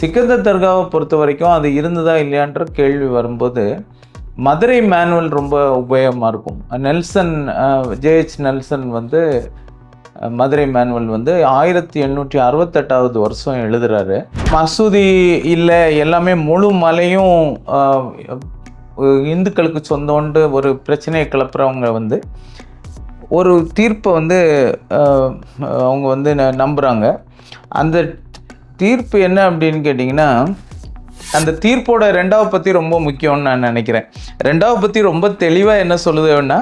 சிக்கந்தர் தர்காவை பொறுத்த வரைக்கும் அது இருந்ததா இல்லையான்ற கேள்வி வரும்போது மதுரை மேனுவல் ரொம்ப உபயோகமாக இருக்கும். நெல்சன் ஜேஹெச் நெல்சன் வந்து மதுரை மேனுவல் வந்து ஆயிரத்தி எண்ணூற்றி அறுபத்தெட்டாவது வருஷம் எழுதுகிறாரு மசூதி இல்லை எல்லாமே முழு மலையும் இந்துக்களுக்கு சொந்தம்ன்ட்டு ஒரு பிரச்சனையை கிளப்புறவங்க வந்து ஒரு தீர்ப்பை வந்து அவங்க வந்து ந- அந்த தீர்ப்பு என்ன அப்படின்னு கேட்டிங்கன்னா அந்த தீர்ப்போட ரெண்டாவது பற்றி ரொம்ப முக்கியம்னு நான் நினைக்கிறேன். ரெண்டாவது பற்றி ரொம்ப தெளிவாக என்ன சொல்லுதுன்னா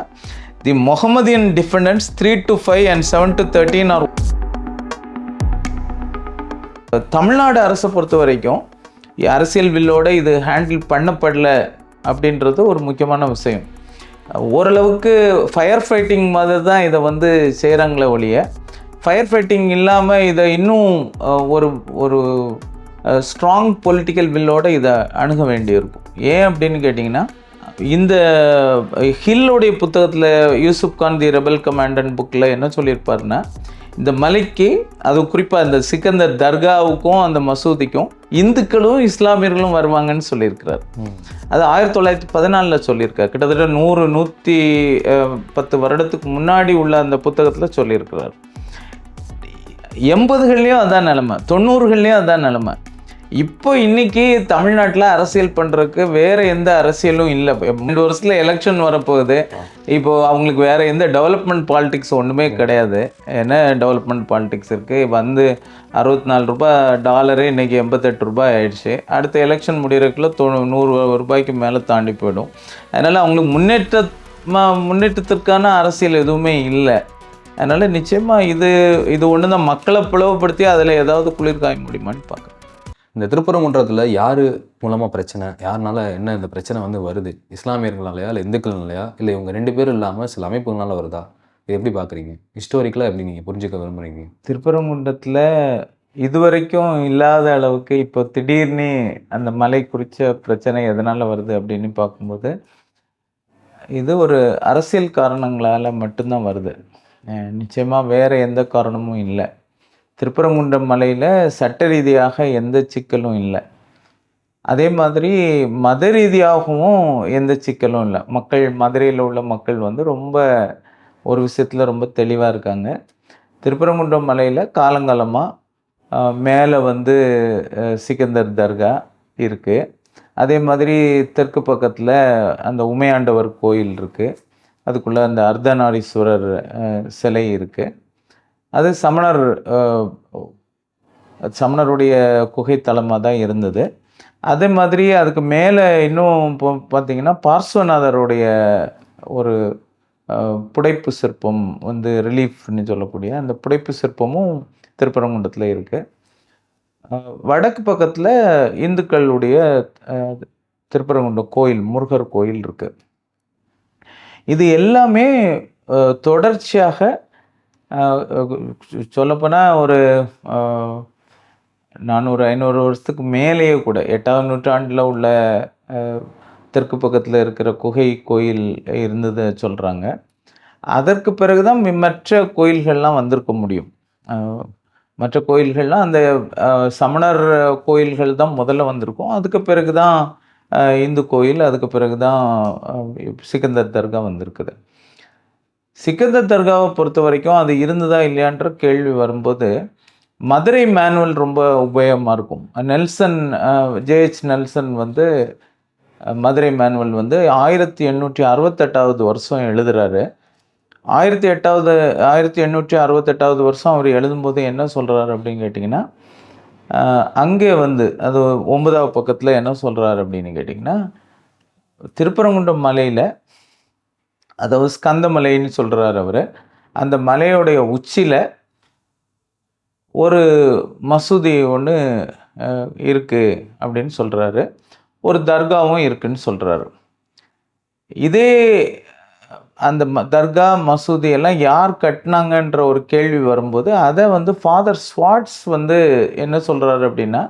the Mohammedan defendants three to five and seven to thirteen are Tamil Nadu அரசை பொறுத்த வரைக்கும் அரசியல் வில்லோட இது ஹேண்டில் பண்ணப்படல அப்படின்றது ஒரு முக்கியமான விஷயம். ஓரளவுக்கு ஃபயர் ஃபைட்டிங் மாதிரி தான் இதை வந்து செய்கிறாங்களே ஒழிய ஃபயர் ஃபைட்டிங் இல்லாமல் இதை இன்னும் ஒரு ஒரு ஸ்ட்ராங் பொலிட்டிக்கல் வில்லோட இதை அணுக வேண்டியிருக்கும். ஏன் அப்படின்னு கேட்டிங்கன்னா இந்த ஹில்லுடைய புத்தகத்தில் Yusuf Khan the rebel commandant புக்கில் என்ன சொல்லியிருப்பாருன்னா இந்த மலைக்கு அது குறிப்பாக இந்த சிக்கந்தர் தர்காவுக்கும் அந்த மசூதிக்கும் இந்துக்களும் இஸ்லாமியர்களும் வருவாங்கன்னு சொல்லியிருக்கிறார். அது ஆயிரத்தி தொள்ளாயிரத்தி பதினாலில் சொல்லியிருக்கார். கிட்டத்தட்ட நூறு நூற்றி பத்து வருடத்துக்கு முன்னாடி உள்ள அந்த புத்தகத்தில் சொல்லியிருக்கிறார். எண்பதுகள்லேயும் அதான் நிலமை தொண்ணூறுகள்லேயும் அதான் நிலமை. இப்போ இன்னைக்கு தமிழ்நாட்டில் அரசியல் பண்ணுறதுக்கு வேறு எந்த அரசியலும் இல்லை. ரெண்டு வருஷத்தில் எலெக்ஷன் வரப்போகுது. இப்போது அவங்களுக்கு வேறு எந்த டெவலப்மெண்ட் பாலிடிக்ஸ் ஒன்றுமே கிடையாது. என்ன டெவலப்மெண்ட் பாலிடிக்ஸ் இருக்குது வந்து அறுபத்தி நாலு ரூபாய் டாலரு இன்னைக்கு எண்பத்தெட்டு ரூபாய் ஆயிடுச்சு. அடுத்த எலெக்ஷன் முடிகிறக்குள்ள தொ நூறு ரூபாய்க்கு மேலே தாண்டி போயிடும். அதனால் அவங்களுக்கு முன்னேற்ற முன்னேற்றத்திற்கான அரசியல் எதுவுமே இல்லை. அதனால் நிச்சயமாக இது இது ஒன்று தான் மக்களை பிளவுபடுத்தி அதில் ஏதாவது குளிர் காய முடியுமான்னு பார்க்குறேன் இந்த திருப்பரங்குன்றத்தில் யார் மூலமாக பிரச்சனை? யாருனால என்ன இந்த பிரச்சனை வந்து வருது? இஸ்லாமியர்களாலையா இல்லை இந்துக்கள்னாலையா இல்லை இவங்க ரெண்டு பேரும் இல்லாமல் சில அமைப்புகளால வருதா? இது எப்படி பார்க்குறீங்க? ஹிஸ்டோரிக்கலாக எப்படி நீங்கள் புரிஞ்சுக்க விரும்புறீங்க? திருப்பரங்குன்றத்தில் இதுவரைக்கும் இல்லாத அளவுக்கு இப்போ திடீர்னு அந்த மலை குறித்த பிரச்சனை எதனால் வருது அப்படின்னு பார்க்கும்போது இது ஒரு அரசியல் காரணங்களால் மட்டும்தான் வருது. நிச்சயமாக வேறு எந்த காரணமும் இல்லை. திருப்பரங்குன்றம் மலையில் சட்ட ரீதியாக எந்த சிக்கலும் இல்லை. அதே மாதிரி மத ரீதியாகவும் எந்த சிக்கலும் இல்லை. மக்கள் மதுரையில் உள்ள மக்கள் வந்து ரொம்ப ஒரு விஷயத்தில் ரொம்ப தெளிவாக இருக்காங்க. திருப்பரங்குன்றம் மலையில் காலங்காலமாக மேலே வந்து சிக்கந்தர் தர்கா இருக்குது அதே மாதிரி தெற்கு பக்கத்தில் அந்த உமையாண்டவர் கோயில் இருக்குது அதுக்குள்ளே அந்த அர்த்தநாரீஸ்வரர் சிலை இருக்குது அது சமணர் சமணருடைய குகைத்தலமாக தான் இருந்தது. அதே மாதிரி அதுக்கு மேலே இன்னும் இப்போ பார்த்தீங்கன்னா பார்ஸ்வநாதருடைய ஒரு புடைப்பு சிற்பம் வந்து ரிலீஃப்னு சொல்லக்கூடிய அந்த புடைப்பு சிற்பமும் திருப்பரங்குன்றத்தில் இருக்குது வடக்கு பக்கத்தில் இந்துக்களுடைய அஹ், திருப்பரங்குன்றம் கோயில் முருகர் கோயில் இருக்குது இது எல்லாமே தொடர்ச்சியாக சொல்லப்போனால் ஒரு நானூறு ஐநூறு வருஷத்துக்கு மேலேயே கூட எட்டாம் நூற்றாண்டில் உள்ள தெற்கு பக்கத்தில் இருக்கிற குகை கோயில் இருந்தது சொல்கிறாங்க அதற்கு பிறகு தான் மற்ற கோயில்கள்லாம் வந்திருக்க முடியும். மற்ற கோயில்கள்லாம் அந்த சமணர் கோயில்கள் தான் முதல்ல வந்திருக்கும். அதுக்கு பிறகு தான் இந்து கோயில் அதுக்கு பிறகு தான் சிக்கந்தர் தர்கா வந்திருக்குது. சிக்கந்தர் தர்காவை பொறுத்த வரைக்கும் அது இருந்ததா இல்லையான்ற கேள்வி வரும்போது மதுரை மேனுவல் ரொம்ப உபயோகமாக இருக்கும். நெல்சன் ஜேஹெச் நெல்சன் வந்து மதுரை மேனுவல் வந்து ஆயிரத்தி எண்ணூற்றி அறுபத்தெட்டாவது வருஷம் எழுதுறாரு. ஆயிரத்தி எட்டாவது ஆயிரத்தி எண்ணூற்றி அறுபத்தெட்டாவது வருஷம் அவர் எழுதும்போது என்ன சொல்கிறாரு அப்படின்னு கேட்டிங்கன்னா அங்கே வந்து அது ஒன்பதாவது பக்கத்தில் என்ன சொல்கிறாரு அப்படின்னு கேட்டிங்கன்னா திருப்பரங்குன்றம் மலையில் அதாவது ஸ்கந்தமலைன்னு சொல்கிறார் அவர் அந்த மலையோடைய உச்சியில் ஒரு மசூதி ஒன்று இருக்குது அப்படின்னு சொல்கிறாரு ஒரு தர்காவும் இருக்குன்னு சொல்கிறாரு இதே அந்த ம தர்கா மசூதி எல்லாம் யார் கட்டினாங்கன்ற ஒரு கேள்வி வரும்போது அதை வந்து ஃபாதர் ஸ்வாட்ஸ் வந்து என்ன சொல்கிறாரு அப்படின்னா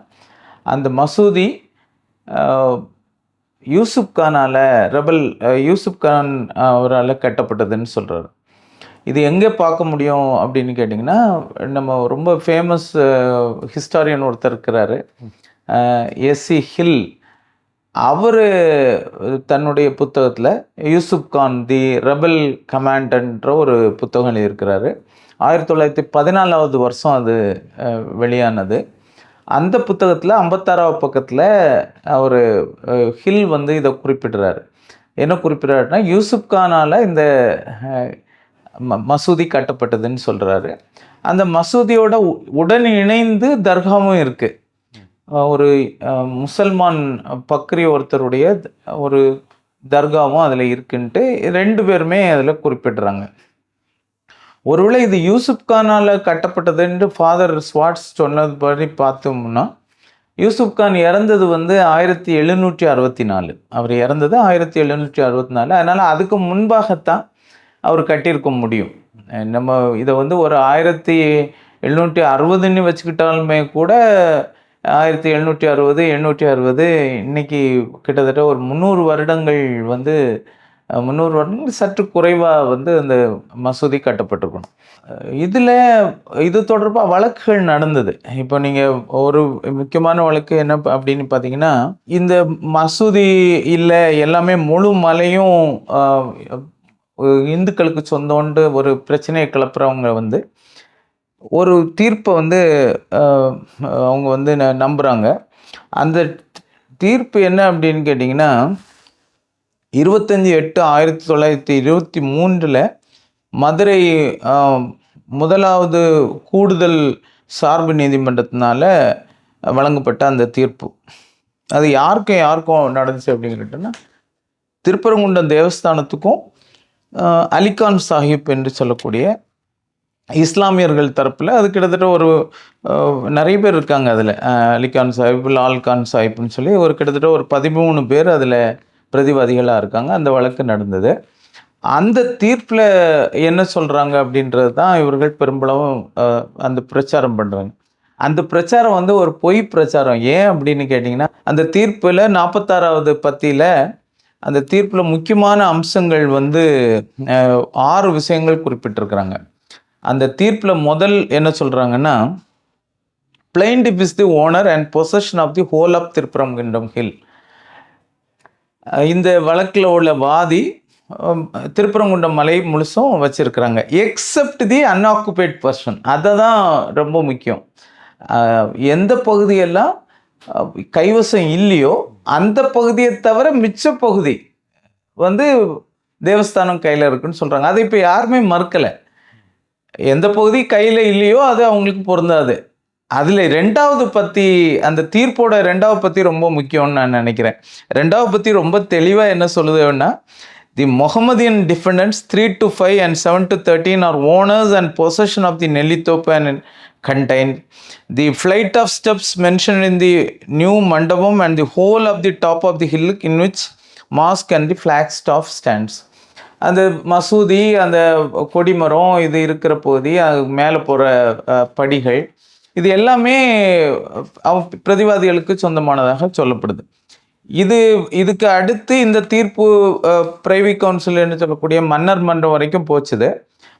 அந்த மசூதி யூசுப் கானால் ரெபல் யூசுப் கான் அவரால் கட்டப்பட்டதுன்னு சொல்கிறாரு இது எங்கே பார்க்க முடியும் அப்படின்னு கேட்டிங்கன்னா நம்ம ரொம்ப ஃபேமஸ் ஹிஸ்டாரியன் ஒருத்தர் இருக்கிறாரு. எஸ்சி ஹில் அவர் தன்னுடைய புத்தகத்தில் யூசுப் கான் தி ரெபல் கமாண்டன்ற ஒரு புத்தகம் எழுதியிருக்கிறாரு. ஆயிரத்தி தொள்ளாயிரத்தி பதினாலாவது வருஷம் அது வெளியானது. அந்த புத்தகத்தில் ஐம்பத்தாறாவது பக்கத்தில் அவர் ஹில் வந்து இதை குறிப்பிடுறாரு. என்ன குறிப்பிடுறாருன்னா யூசுப் கானால் இந்த ம- மசூதி கட்டப்பட்டதுன்னு சொல்கிறாரு அந்த மசூதியோட உ- உடன் இணைந்து தர்காவும் இருக்குது ஒரு முசல்மான் பக்ரி ஒருத்தருடைய ஒரு தர்காவும் அதில் இருக்குன்ட்டு ரெண்டு பேருமே அதில் குறிப்பிடுறாங்க. ஒருவேளை இது யூசுப் கானால் கட்டப்பட்டதுன்ட்டு ஃபாதர் ஸ்வாட்ஸ் சொன்னது படி பார்த்தோம்னா யூசுப் கான் இறந்தது வந்து ஆயிரத்தி எழுநூற்றி அறுபத்தி நாலு அவர் இறந்தது ஆயிரத்தி எழுநூற்றி அறுபத்தி நாலு அதனால் அதுக்கு முன்பாகத்தான் அவர் கட்டியிருக்க முடியும். நம்ம இதை வந்து ஒரு ஆயிரத்தி எழுநூற்றி அறுபதுன்னு வச்சுக்கிட்டாலுமே கூட ஆயிரத்தி எழுநூற்றி அறுபது எண்ணூற்றி அறுபது இன்றைக்கி கிட்டத்தட்ட ஒரு முந்நூறு வருடங்கள் வந்து முந்நூறு வருடங்கள் சற்று குறைவாக வந்து அந்த மசூதி கட்டப்பட்டிருக்கணும். இதில் இது தொடர்பாக வழக்குகள் நடந்தது. இப்போ நீங்கள் ஒரு முக்கியமான வழக்கு என்ன அப்படின்னு பார்த்தீங்கன்னா இந்த மசூதி இல்லை எல்லாமே முழு மலையும் இந்துக்களுக்கு சொந்தோண்டு ஒரு பிரச்சனையை கிளப்புறவங்க வந்து ஒரு தீர்ப்பை வந்து அவங்க வந்து ந- நம்புகிறாங்க அந்த தீர்ப்பு என்ன அப்படின்னு கேட்டிங்கன்னா இருபத்தஞ்சி எட்டு ஆயிரத்தி தொள்ளாயிரத்தி இருபத்தி மூன்றில் மதுரை முதலாவது கூடுதல் சார்பு நீதிமன்றத்தினால வழங்கப்பட்ட அந்த தீர்ப்பு. அது யாருக்கும் யாருக்கும் நடந்துச்சு அப்படின்னு கேட்டோன்னா திருப்பரங்குன்றம் தேவஸ்தானத்துக்கும் அலிகான் சாஹிப் என்று சொல்லக்கூடிய இஸ்லாமியர்கள் தரப்பில் அது கிட்டத்தட்ட ஒரு நிறைய பேர் இருக்காங்க அதில். அலிகான் சாஹிப் லால்கான் சாஹிப்னு சொல்லி ஒரு கிட்டத்தட்ட ஒரு பதிமூணு பேர் அதில் பிரதிவாதிகளாக இருக்காங்க. அந்த வழக்கு நடந்தது. அந்த தீர்ப்பில் என்ன சொல்கிறாங்க அப்படின்றது தான் இவர்கள் பெரும்பாலும் அந்த பிரச்சாரம் பண்ணுறாங்க அந்த பிரச்சாரம் வந்து ஒரு பொய் பிரச்சாரம். ஏன் அப்படின்னு கேட்டிங்கன்னா அந்த தீர்ப்பில் நாற்பத்தாறாவது பத்தியில் அந்த தீர்ப்பில் முக்கியமான அம்சங்கள் வந்து ஆறு விஷயங்கள் குறிப்பிட்டிருக்கிறாங்க. அந்த தீர்ப்பில் முதல் என்ன சொல்கிறாங்கன்னா plaintiff is the owner and possession of the whole of Thirupuram kingdom Hill இந்த வழக்கில் உள்ள வாதி திருப்பரங்குண்டம் மலை முழுசும் வச்சுருக்குறாங்க. எக்ஸப்ட் தி அன்ஆக்குபைட் பர்சன் அதை தான் ரொம்ப முக்கியம். எந்த பகுதியெல்லாம் கைவசம் இல்லையோ அந்த பகுதியை தவிர மிச்ச பகுதி வந்து தேவஸ்தானம் கையில் இருக்குன்னு சொல்கிறாங்க அதை இப்போ யாருமே மறுக்கலை. எந்த பகுதி கையில் இல்லையோ அது அவங்களுக்கு பொருந்தாது. அதில் ரெண்டாவது பற்றி அந்த தீர்ப்போட ரெண்டாவது பற்றி ரொம்ப முக்கியம்னு நான் நினைக்கிறேன். ரெண்டாவது பற்றி ரொம்ப தெளிவாக என்ன சொல்லுதுன்னா the Mohammedan defendants three to five and seven to thirteen are owners and possession of the Nellithoppu and contained. The flight of steps mentioned in the new mandapam and the whole of the top of the hill in which mosque and the flagstaff stands. அந்த மசூதி அந்த கொடிமரம் இது இருக்கிற பகுதி அது மேலே போகிற படிகள் இது எல்லாமே அவ பிரதிவாதிகளுக்கு சொந்தமானதாக சொல்லப்படுது. இது இதுக்கு அடுத்து இந்த தீர்ப்பு பிரைவி கவுன்சில் என்று சொல்லக்கூடிய மன்னர் மன்றம் வரைக்கும் போச்சுது.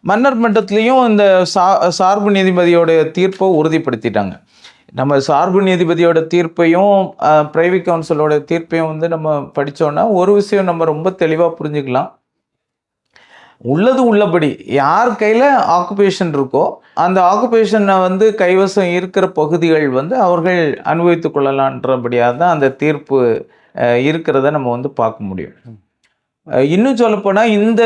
மன்னர் மன்றத்துலேயும் இந்த சா சார்பு நீதிபதியோட தீர்ப்பை உறுதிப்படுத்திட்டாங்க. நம்ம சார்பு நீதிபதியோட தீர்ப்பையும் பிரைவி கவுன்சிலோட தீர்ப்பையும் வந்து நம்ம படித்தோன்னா ஒரு விஷயம் நம்ம ரொம்ப தெளிவாக புரிஞ்சுக்கலாம். உள்ளது உள்ளபடி. யார் கையில் ஆக்குபேஷன் இருக்கோ அந்த ஆக்குபேஷனை வந்து கைவசம் இருக்கிற பகுதிகள் வந்து அவர்கள் அனுபவித்து கொள்ளலான்றபடியாக தான் அந்த தீர்ப்பு இருக்கிறத நம்ம வந்து பார்க்க முடியும். இன்னும் சொல்லப்போனால் இந்த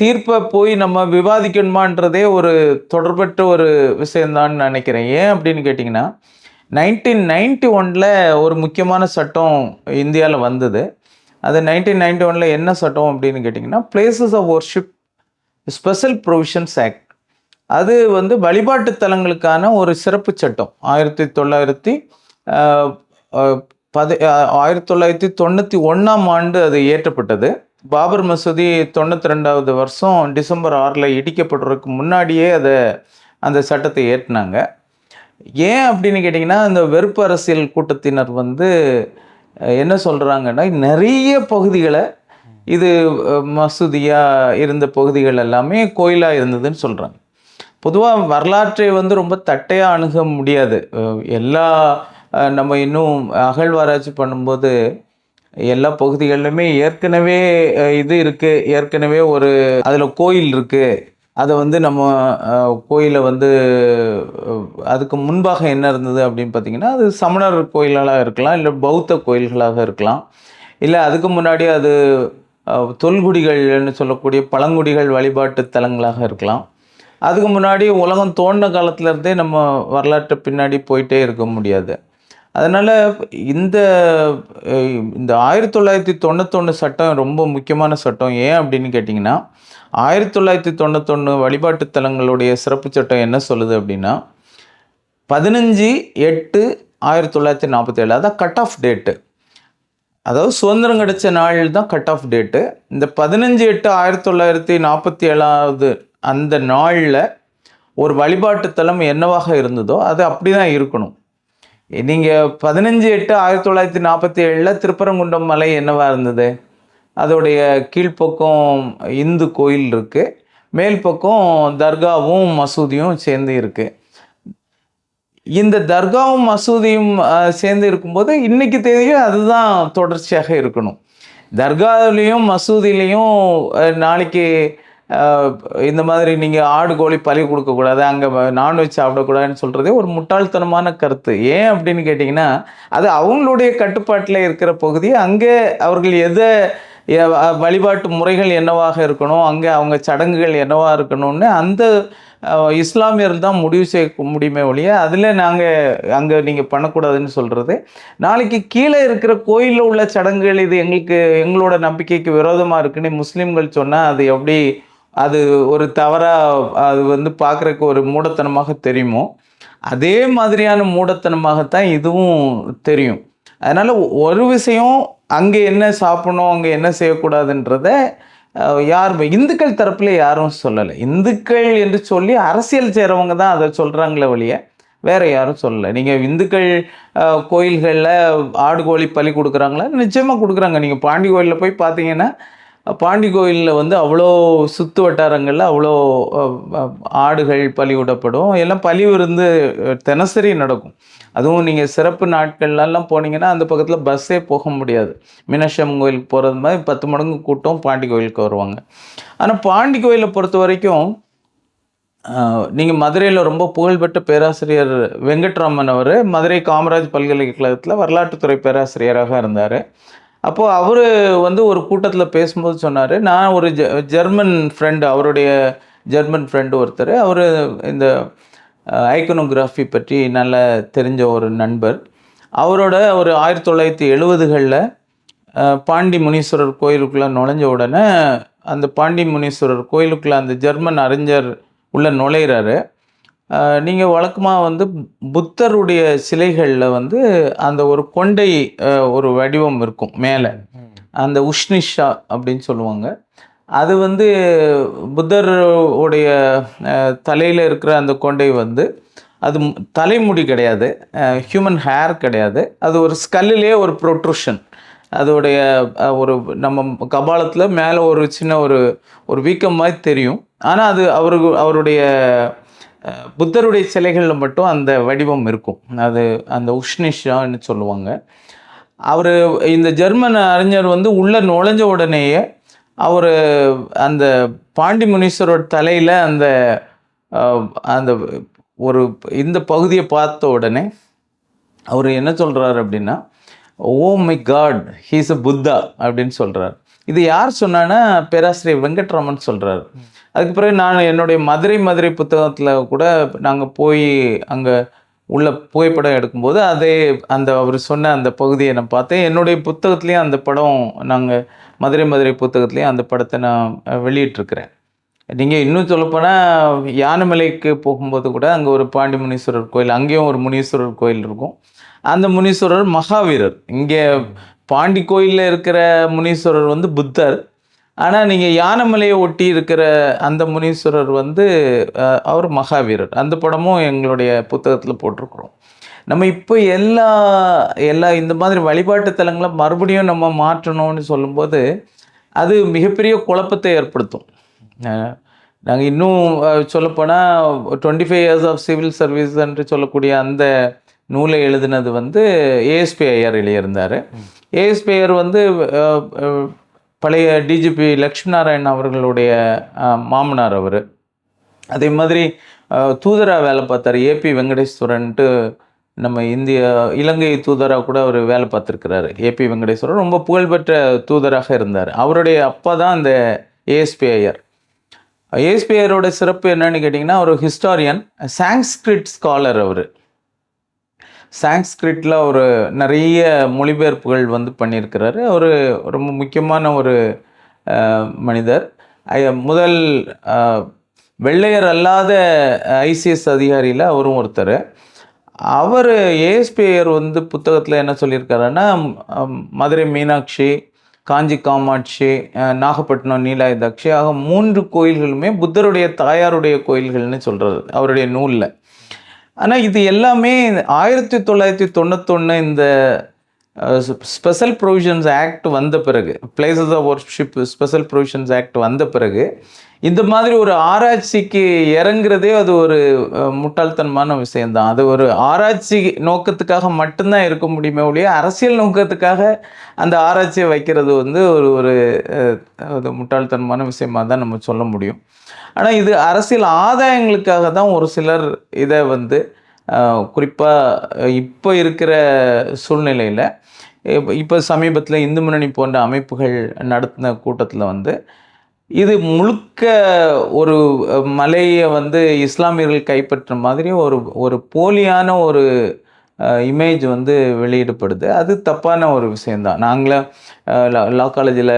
தீர்ப்பை போய் நம்ம விவாதிக்கணுமான்றதே ஒரு தொடர்பற்ற ஒரு விஷயம்தான் நினைக்கிறேன். ஏன் அப்படின்னு கேட்டிங்கன்னா நைன்டீன் நைன்டி ஒனில் ஒரு முக்கியமான சட்டம் இந்தியாவில் வந்தது. அது நைன்டீன் நைன்டி ஒனில் என்ன சட்டம் அப்படின்னு கேட்டிங்கன்னா places of worship special provisions act அது வந்து வழிபாட்டு தலங்களுக்கான ஒரு சிறப்பு சட்டம். ஆயிரத்தி தொள்ளாயிரத்தி பதி ஆயிரத்தி தொள்ளாயிரத்தி தொண்ணூற்றி ஒன்றாம் ஆண்டு அது இயற்றப்பட்டது. பாபர் மசூதி தொண்ணூற்றி ரெண்டாவது வருஷம் டிசம்பர் ஆறில் இடிக்கப்படுறதுக்கு முன்னாடியே அதை அந்த சட்டத்தை ஏற்றினாங்க ஏன் அப்படின்னு கேட்டிங்கன்னா இந்த வெறுப்பு அரசியல் கூட்டத்தினர் வந்து என்ன சொல்கிறாங்கன்னா நிறைய பகுதிகளை இது மசூதியாக இருந்த பகுதிகள் எல்லாமே கோயிலாக இருந்ததுன்னு சொல்கிறாங்க பொதுவாக வரலாற்றை வந்து ரொம்ப தட்டையாக அணுக முடியாது. எல்லா நம்ம இன்னும் அகழ்வாராய்ச்சி பண்ணும்போது எல்லா பகுதிகளிலுமே ஏற்கனவே இது இருக்குது ஏற்கனவே ஒரு அதில் கோயில் இருக்குது அதை வந்து நம்ம கோயிலை வந்து அதுக்கு முன்பாக என்ன இருந்தது அப்படின்னு பார்த்தீங்கன்னா அது சமணர் கோயில்களாக இருக்கலாம் இல்லை பௌத்த கோயில்களாக இருக்கலாம். இல்லை அதுக்கு முன்னாடி அது தொல்குடிகள்னு சொல்லக்கூடிய பழங்குடிகள் வழிபாட்டு தலங்களாக இருக்கலாம். அதுக்கு முன்னாடி உலகம் தோன்ற காலத்திலேருந்தே நம்ம வரலாற்று பின்னாடி போயிட்டே இருக்க முடியாது. அதனால் இந்த இந்த ஆயிரத்தி தொள்ளாயிரத்தி தொண்ணூத்தொன்று சட்டம் ரொம்ப முக்கியமான சட்டம். ஏன் அப்படின்னு கேட்டிங்கன்னா ஆயிரத்தி தொள்ளாயிரத்தி தொண்ணூத்தொன்று வழிபாட்டு தலங்களுடைய சிறப்பு சட்டம் என்ன சொல்லுது அப்படின்னா பதினஞ்சு எட்டு ஆயிரத்தி தொள்ளாயிரத்தி நாற்பத்தேழு அதான் கட் ஆஃப் டேட்டு அதாவது சுதந்திரம் கிடைச்ச நாள் தான் கட் ஆஃப் டேட்டு இந்த பதினஞ்சு எட்டு ஆயிரத்தி தொள்ளாயிரத்தி நாற்பத்தி ஏழாவது அந்த நாளில் ஒரு வழிபாட்டு தலம் என்னவாக இருந்ததோ அது அப்படி தான் இருக்கணும். நீங்கள் பதினஞ்சு எட்டு ஆயிரத்தி தொள்ளாயிரத்தி நாற்பத்தி ஏழில் திருப்பரங்குன்றம் மலை என்னவாக இருந்தது? அதோடைய கீழ்ப்பக்கம் இந்து கோயில் இருக்குது மேல் பக்கம் தர்காவும் மசூதியும் சேர்ந்து இருக்குது இந்த தர்காவும் மசூதியும் சேர்ந்து இருக்கும்போது இன்னைக்கு தேதியும் அதுதான் தொடர்ச்சியாக இருக்கணும். தர்காவிலையும் மசூதியிலையும் நாளைக்கு இந்த மாதிரி நீங்கள் ஆடு கோழி பலி கொடுக்கக்கூடாது அங்கே நான்வெஜ் சாப்பிடக்கூடாதுன்னு சொல்கிறதே ஒரு முட்டாள்தனமான கருத்து. ஏன் அப்படின்னு கேட்டிங்கன்னா அது அவங்களுடைய கட்டுப்பாட்டில் இருக்கிற பகுதி அங்கே அவர்கள் எதை வழிபாட்டு முறைகள் என்னவாக இருக்கணும் அங்கே அவங்க சடங்குகள் என்னவாக இருக்கணும்னு அந்த இஸ்லாமியர்கள் தான் முடிவு செய்ய முடியுமே ஒழிய அதில் நாங்கள் அங்கே நீங்கள் பண்ணக்கூடாதுன்னு சொல்கிறது நாளைக்கு கீழே இருக்கிற கோயிலில் உள்ள சடங்குகள் இது எங்களுக்கு எங்களோட நம்பிக்கைக்கு விரோதமாக இருக்குன்னு முஸ்லீம்கள் சொன்னால் அது எப்படி அது ஒரு தவறாக அது வந்து பார்க்குறக்கு ஒரு மூடத்தனமாக தெரியுமோ அதே மாதிரியான மூடத்தனமாகத்தான் இதுவும் தெரியும். அதனால் ஒரு விஷயம் அங்கே என்ன சாப்பிடணும் அங்கே என்ன செய்யக்கூடாதுன்றத அஹ், யார் இந்துக்கள் தரப்பில் யாரும் சொல்லலை. இந்துக்கள் என்று சொல்லி அரசியல் செய்கிறவங்க தான் அதை சொல்கிறாங்களே வழிய வேறு யாரும் சொல்லலை. நீங்கள் இந்துக்கள் கோயில்களில் ஆடு கோழி பலி கொடுக்குறாங்களா? நிச்சயமாக கொடுக்குறாங்க. நீங்கள் பாண்டி கோயிலில் போய் பார்த்தீங்கன்னா பாண்டி கோயிலில் வந்து அவ்வளோ சுற்று வட்டாரங்களில் அவ்வளோ ஆடுகள் பலி விடப்படும் எல்லாம் பலி விருந்து தினசரி நடக்கும். அதுவும் நீங்கள் சிறப்பு நாட்கள்லாம் போனீங்கன்னா அந்த பக்கத்தில் பஸ்ஸே போக முடியாது. மீனாட்சி கோயிலுக்கு போகிறது மாதிரி பத்து மடங்கு கூட்டம் பாண்டி கோயிலுக்கு வருவாங்க. ஆனால் பாண்டி கோயிலை பொறுத்த வரைக்கும் நீங்கள் மதுரையில் ரொம்ப புகழ்பெற்ற பேராசிரியர் வெங்கட்ராமன் அவர் மதுரை காமராஜ் பல்கலைக்கழகத்தில் வரலாற்றுத்துறை பேராசிரியராக இருந்தார். அப்போது அவர் வந்து ஒரு கூட்டத்தில் பேசும்போது சொன்னார். நான் ஒரு ஜெ ஜெர்மன் ஃப்ரெண்டு அவருடைய ஜெர்மன் ஃப்ரெண்டு ஒருத்தர். அவர் இந்த ஐக்கனோகிராஃபி பற்றி நல்ல தெரிஞ்ச ஒரு நண்பர். அவரோட ஒரு ஆயிரத்தி தொள்ளாயிரத்தி எழுபதுகளில் பாண்டி முனீஸ்வரர் கோயிலுக்குள்ளே நுழைஞ்ச உடனே அந்த பாண்டி முனீஸ்வரர் கோயிலுக்குள்ளே அந்த ஜெர்மன் அறிஞர் உள்ளே நுழையிறாரு. நீங்கள் வழக்கமாக வந்து புத்தருடைய சிலைகளில் வந்து அந்த ஒரு கொண்டை ஒரு வடிவம் இருக்கும் மேலே. அந்த உஷ்னிஷா அப்படின்னு சொல்லுவாங்க. அது வந்து புத்தர் உடைய தலையில் இருக்கிற அந்த கொண்டை வந்து அது தலைமுடி கிடையாது. ஹியூமன் ஹேர் கிடையாது. அது ஒரு ஸ்கல்லிலே ஒரு ப்ரொட்ரூஷன் அதோடைய ஒரு நம்ம கபாலத்தில் மேலே ஒரு சின்ன ஒரு ஒரு வீக்கம் மாதிரி தெரியும். ஆனால் அது அவரு அவருடைய புத்தருடைய சிலைகளில் மட்டும் அந்த வடிவம் இருக்கும். அது அந்த உஷ்னிஷான்னு சொல்லுவாங்க. அவர் இந்த ஜெர்மன் அறிஞர் வந்து உள்ளே நுழைஞ்ச உடனேயே அவர் அந்த பாண்டி முனீஸ்வரோட தலையில் அந்த அந்த ஒரு இந்த பகுதியை பார்த்த உடனே அவர் என்ன சொல்கிறார் அப்படின்னா ஓ my God he's a Buddha அப்படின்னு சொல்கிறார் இது யார் சொன்னான்னா பேராசிரியர் வெங்கட்ராமன் சொல்கிறார் அதுக்கு பிறகு நான் என்னுடைய மதுரை மதுரை புத்தகத்தில் கூட நாங்கள் போய் அங்கே உள்ள புகைப்படம் எடுக்கும்போது அதே அந்த அவர் சொன்ன அந்த பகுதியை நான் பார்த்தேன். என்னுடைய புத்தகத்துலேயும் அந்த படம் நாங்கள் மதுரை மதுரை புத்தகத்துலேயும் அந்த படத்தை நான் வெளியிட்டிருக்கிறேன். நீங்கள் இன்னும் சொல்லப்போனால் யானைமலைக்கு போகும்போது கூட அங்கே ஒரு பாண்டி முனீஸ்வரர் கோயில் அங்கேயும் ஒரு முனீஸ்வரர் கோயில் இருக்கும். அந்த முனீஸ்வரர் மகாவீரர். இங்கே பாண்டி கோயிலில் இருக்கிற முனீஸ்வரர் வந்து புத்தர். ஆனால் நீங்கள் யானைமலையை ஒட்டி இருக்கிற அந்த முனீஸ்வரர் வந்து அவர் மகாவீரர். அந்த படமும் எங்களுடைய புத்தகத்தில் போட்டிருக்கிறோம். நம்ம இப்போ எல்லா எல்லா இந்த மாதிரி வழிபாட்டு தலங்களை மறுபடியும் நம்ம மாற்றணும்னு சொல்லும்போது அது மிகப்பெரிய குழப்பத்தை ஏற்படுத்தும். நாங்கள் இன்னும் சொல்லப்போனால் twenty five years of civil service என்று சொல்லக்கூடிய அந்த நூலை எழுதினது வந்து ஏஎஸ்பி ஐயர் எழுதியிருந்தார் ஏஎஸ்பி ஐயர் வந்து பழைய டிஜிபி லக்ஷ்மி நாராயண் அவர்களுடைய மாமனார் அவர். அதே மாதிரி தூதராக வேலை பார்த்தார். ஏபி வெங்கடேஸ்வரன்ட்டு நம்ம இந்திய இலங்கை தூதராக கூட அவர் வேலை பார்த்துருக்கிறாரு. ஏபி வெங்கடேஸ்வரன் ரொம்ப புகழ்பெற்ற தூதராக இருந்தார். அவருடைய அப்பா தான் இந்த ஏஎஸ்பி ஐயர் ஏஎஸ்பி ஐயரோட சிறப்பு என்னன்னு கேட்டிங்கன்னா அவர் ஹிஸ்டாரியன் சாங்ஸ்கிரிட் ஸ்காலர் அவர். சாங்ஸ்கிரிட்டில் ஒரு நிறைய மொழிபெயர்ப்புகள் வந்து பண்ணியிருக்கிறாரு. அவர் ரொம்ப முக்கியமான ஒரு மனிதர். முதல் வெள்ளையர் அல்லாத ஐசிஎஸ் அதிகாரியில் அவரும் ஒருத்தர். அவர் ஏஎஸ்பிஐயர் வந்து புத்தகத்தில் என்ன சொல்லியிருக்காருன்னா மதுரை மீனாட்சி காஞ்சி காமாட்சி நாகப்பட்டினம் நீலாயுதாட்சி ஆக மூன்று கோயில்களுமே புத்தருடைய தாயாருடைய கோயில்கள்னு சொல்கிறது அவருடைய நூலில். ஆனால் இது எல்லாமே ஆயிரத்தி தொள்ளாயிரத்தி தொண்ணூத்தொன்று இந்த ஸ்பெஷல் ப்ரொவிஷன்ஸ் ஆக்ட் வந்த பிறகு places of worship special provisions act வந்த பிறகு இந்த மாதிரி ஒரு ஆராய்ச்சிக்கு இறங்குறதே அது ஒரு முட்டாள்தனமான விஷயம்தான். அது ஒரு ஆராய்ச்சி நோக்கத்துக்காக மட்டும்தான் இருக்க முடியுமே ஒழிய அரசியல் நோக்கத்துக்காக அந்த ஆராய்ச்சியை வைக்கிறது வந்து ஒரு ஒரு அது முட்டாள்தனமான விஷயமாக தான் நம்ம சொல்ல முடியும். ஆனால் இது அரசியல் ஆதாயங்களுக்காக தான் ஒரு சிலர் இதை வந்து குறிப்பாக இப்போ இருக்கிற சூழ்நிலையில் இப்போ சமீபத்தில் இந்து முன்னணி போன்ற அமைப்புகள் நடத்தின கூட்டத்தில் வந்து இது முழுக்க ஒரு மலையை வந்து இஸ்லாமியர்கள் கைப்பற்ற மாதிரி ஒரு ஒரு போலியான ஒரு இமேஜ் வந்து வெளியிடப்படுது. அது தப்பான ஒரு விஷயந்தான் நாங்களே லா காலேஜில்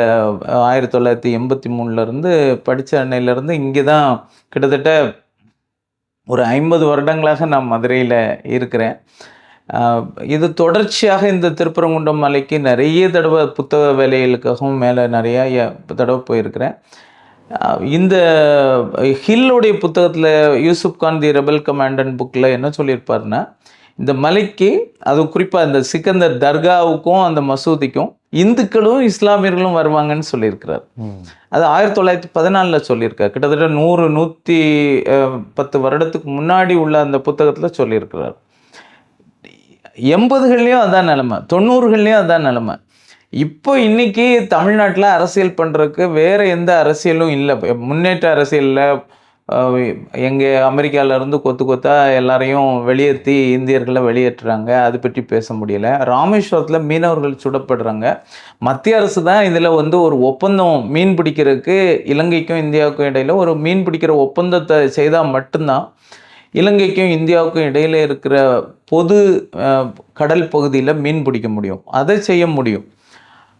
ஆயிரத்தி தொள்ளாயிரத்தி எண்பத்தி மூணுலேருந்து படித்த அன்னையிலேருந்து இங்கே தான் கிட்டத்தட்ட ஒரு ஐம்பது வருடங்களாக நான் மதுரையில் இருக்கிறேன். இது தொடர்ச்சியாக இந்த திருப்பரங்குன்றம் மலைக்கு நிறைய தடவை புத்தக வேலைகளுக்காகவும் மேலே நிறையா தடவை போயிருக்கிறேன். இந்த ஹில்லுடைய புத்தகத்தில் Yusuf Khan the rebel commandant புக்கில் என்ன சொல்லியிருப்பாருன்னா இந்த மலைக்கு அது குறிப்பாக இந்த சிக்கந்தர் தர்காவுக்கும் அந்த மசூதிக்கும் இந்துக்களும் இஸ்லாமியர்களும் வருவாங்கன்னு சொல்லியிருக்கிறார். அது ஆயிரத்தி தொள்ளாயிரத்தி பதினாலில் சொல்லியிருக்கார். கிட்டத்தட்ட நூறு நூற்றி பத்து வருடத்துக்கு முன்னாடி உள்ள அந்த புத்தகத்தில் சொல்லியிருக்கிறார். எண்பதுகள்லேயும் அதான் நிலமை தொண்ணூறுகள்லேயும் அதான் நிலமை. இப்போ இன்றைக்கி தமிழ்நாட்டில் அரசியல் பண்ணுறதுக்கு வேறு எந்த அரசியலும் இல்லை. முன்னேற்ற அரசியலில் எங்கள் அமெரிக்காவிலேருந்து கொத்து கொத்தா எல்லாரையும் வெளியேற்றி இந்தியர்களை வெளியேற்றுறாங்க. அது பற்றி பேச முடியல. ராமேஸ்வரத்தில் மீனவர்கள் சுடப்படுறாங்க. மத்திய அரசு தான் இதில் வந்து ஒரு ஒப்பந்தம் மீன் பிடிக்கிறதுக்கு இலங்கைக்கும் இந்தியாவுக்கும் இடையில ஒரு மீன் பிடிக்கிற ஒப்பந்தத்தை செய்தால் மட்டும்தான் இலங்கைக்கும் இந்தியாவுக்கும் இடையில இருக்கிற பொது கடல் பகுதியில் மீன் பிடிக்க முடியும். அதை செய்ய முடியும்.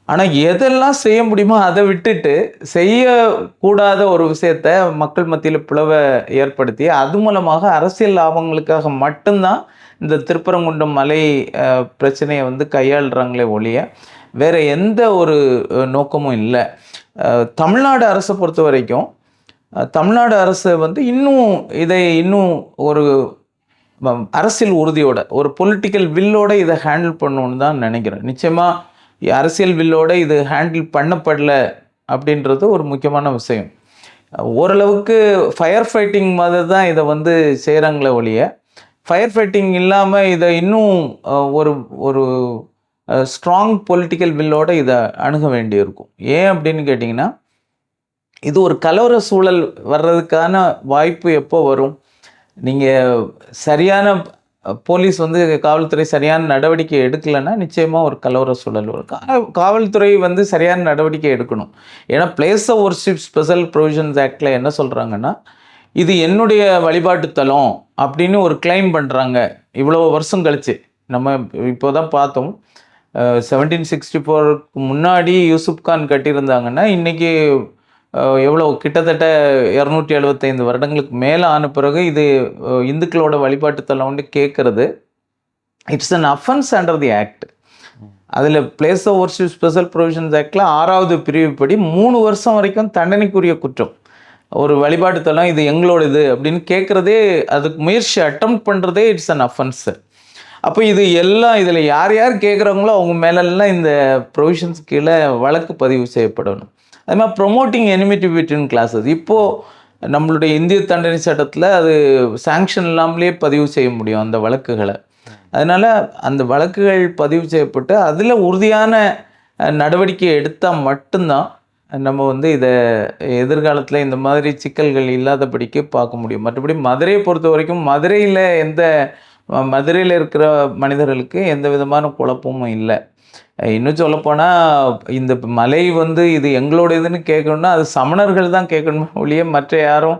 ஆனால் எதெல்லாம் செய்ய முடியுமோ அதை விட்டுட்டு செய்யக்கூடாத ஒரு விஷயத்த மக்கள் மத்தியில் பிளவை ஏற்படுத்தி அது மூலமாக அரசியல் லாபங்களுக்காக மட்டும்தான் இந்த திருப்பரங்குன்றம் மலை பிரச்சனையை வந்து கையாளுறாங்களே ஒழிய வேற எந்த ஒரு நோக்கமும் இல்லை. தமிழ்நாடு அரசை பொறுத்த வரைக்கும் தமிழ்நாடு அரசு வந்து இன்னும் இதை இன்னும் ஒரு அரசியல் உறுதியோட ஒரு பொலிட்டிக்கல் வில்லோட இதை ஹேண்டில் பண்ணணும்னு தான் நினைக்கிறேன். நிச்சயமாக அரசியல் வில்லோட இது ஹேண்டில் பண்ணப்படல அப்படின்றது ஒரு முக்கியமான விஷயம். ஓரளவுக்கு ஃபயர் ஃபைட்டிங் மாதிரி தான் இதை வந்து செய்கிறாங்களே ஒழிய ஃபயர் ஃபைட்டிங் இல்லாமல் இதை இன்னும் ஒரு ஒரு ஸ்ட்ராங் பொலிட்டிக்கல் வில்லோட இதை அணுக வேண்டியிருக்கும். ஏன் அப்படின்னு கேட்டிங்கன்னா இது ஒரு கலவர சூழல் வர்றதுக்கான வாய்ப்பு எப்போ வரும்? நீங்கள் சரியான போலீஸ் வந்து காவல்துறை சரியான நடவடிக்கை எடுக்கலைன்னா நிச்சயமாக ஒரு கலவர சூழல் வரும். காவல்துறை வந்து சரியான நடவடிக்கை எடுக்கணும். ஏன்னா place of worship special provisions ஆக்டில் என்ன சொல்கிறாங்கன்னா இது என்னுடைய வழிபாட்டு தலம் அப்படின்னு ஒரு கிளைம் பண்ணுறாங்க இவ்வளோ வருஷம் கழிச்சு. நம்ம இப்போ தான் பார்த்தோம் செவன்டீன் சிக்ஸ்டி ஃபோருக்கு முன்னாடி யூசுப் கான் கட்டியிருந்தாங்கன்னா இன்றைக்கி எவ்வளோ கிட்டத்தட்ட இரநூத்தி எழுபத்தைந்து வருடங்களுக்கு மேலே ஆன பிறகு இது இந்துக்களோட வழிபாட்டுத்தலம் வந்து கேட்குறது it's an offence under the act அதில் place of worship special provisions ஆக்டில் ஆறாவது பிரிவுப்படி மூணு வருஷம் வரைக்கும் தண்டனைக்குரிய குற்றம். ஒரு வழிபாட்டு தலம் இது எங்களோடது அப்படின்னு கேட்குறதே அதுக்கு முயற்சி அட்டம் பண்ணுறதே இட்ஸ் அன் அஃபென்ஸ் அப்போ இது எல்லாம் இதில் யார் யார் கேட்குறாங்களோ அவங்க மேலெல்லாம் இந்த ப்ரொவிஷன்ஸ் கீழே வழக்கு பதிவு செய்யப்படணும். அது மாதிரி ப்ரொமோட்டிங் எனிமிட்டி பிட்வீன் கிளாஸஸ் இப்போது நம்மளுடைய இந்திய தண்டனை சட்டத்தில் அது சாங்ஷன் இல்லாமலே பதிவு செய்ய முடியும் அந்த வழக்குகளை. அதனால் அந்த வழக்குகள் பதிவு செய்யப்பட்டு அதில் உறுதியான நடவடிக்கை எடுத்தால் மட்டும்தான் நம்ம வந்து இதை எதிர்காலத்தில் இந்த மாதிரி சிக்கல்கள் இல்லாதபடிக்கு பார்க்க முடியும். மற்றபடி மதுரையை பொறுத்த வரைக்கும் மதுரையில் எந்த மதுரையில் இருக்கிற மனிதர்களுக்கு எந்த விதமான குழப்பமும் இல்லை. இன்னும் சொல்லப்போனால் இந்த மலை வந்து இது எங்களோட இதுன்னு கேட்கணும்னா அது சமணர்கள் தான் கேட்கணுமே ஒழிய மற்ற யாரும்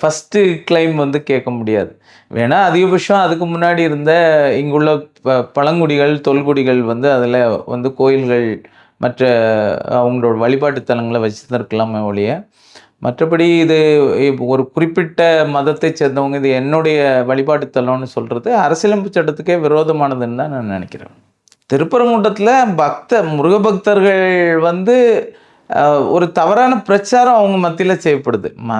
ஃபஸ்ட்டு கிளைம் வந்து கேட்க முடியாது. வேணால் அதிகபட்சம் அதுக்கு முன்னாடி இருந்த இங்குள்ள ப பழங்குடிகள் தொல்குடிகள் வந்து அதில் வந்து கோயில்கள் மற்ற அவங்களோட வழிபாட்டு தலங்களை வச்சுருந்துருக்கலாமே ஒழிய மற்றபடி இது ஒரு குறிப்பிட்ட மதத்தை சேர்ந்தவங்க இது என்னுடைய வழிபாட்டு தலம்னு சொல்கிறது அரசியலமைப்பு சட்டத்துக்கே விரோதமானதுன்னு தான் நான் நினைக்கிறேன். திருப்பரங்குன்றத்தில் பக்த முருக பக்தர்கள் வந்து ஒரு தவறான பிரச்சாரம் அவங்க மத்தியில் செய்யப்படுது. ம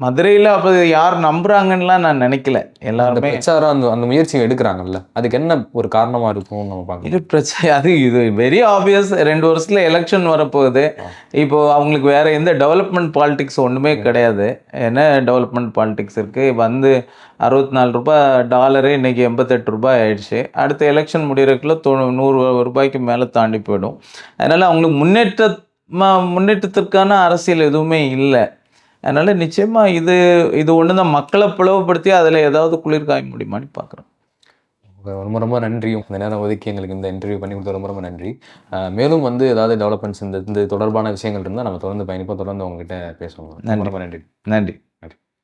மதுரையில் அப்போ யார் நம்புறாங்கன்னுலாம் நான் நினைக்கல. எல்லாருமே பிரச்சாரம் அந்த அந்த முயற்சிகள் எடுக்கிறாங்கல்ல. அதுக்கு என்ன ஒரு காரணமா இருக்கும்னு நம்ம பார்க்கணும்? இது பிரச்சனை அது இது வெரி ஆப்வியஸ் ரெண்டு வருஷத்துல எலெக்ஷன் வரப்போகுது. இப்போ அவங்களுக்கு வேற எந்த டெவலப்மெண்ட் பாலிடிக்ஸ் ஒன்றுமே கிடையாது. என்ன டெவலப்மெண்ட் பாலிடிக்ஸ் இருக்கு? வந்து அறுபத்தி நாலு ரூபாய் டாலரு இன்னைக்கு எண்பத்தெட்டு ரூபாய் ஆயிடுச்சு. அடுத்த எலெக்ஷன் முடியறதுக்குள்ள தொ நூறு ரூபாய்க்கு மேலே தாண்டி போயிடும். அதனால அவங்களுக்கு முன்னேற்ற ம- முன்னேற்றத்திற்கான அரசியல் எதுவுமே இல்லை. அதனால நிச்சயமா இது இது ஒன்று தான் மக்களை பிளவுபடுத்தி அதில் ஏதாவது குளிர் காய முடியுமான்னு பார்க்குறோம். ரொம்ப ரொம்ப நன்றி இந்த நேரம் ஒதுக்கி எங்களுக்கு இந்த இன்டர்வியூ பண்ணி கொடுத்து ரொம்ப ரொம்ப நன்றி. மேலும் வந்து ஏதாவது டெவலப்மெண்ட்ஸ் இந்த இந்த தொடர்பான விஷயங்கள் இருந்தால் நம்ம தொடர்ந்து பயணிப்போம். தொடர்ந்து உங்ககிட்ட பேசுவோம். ரொம்ப நன்றி. நன்றி.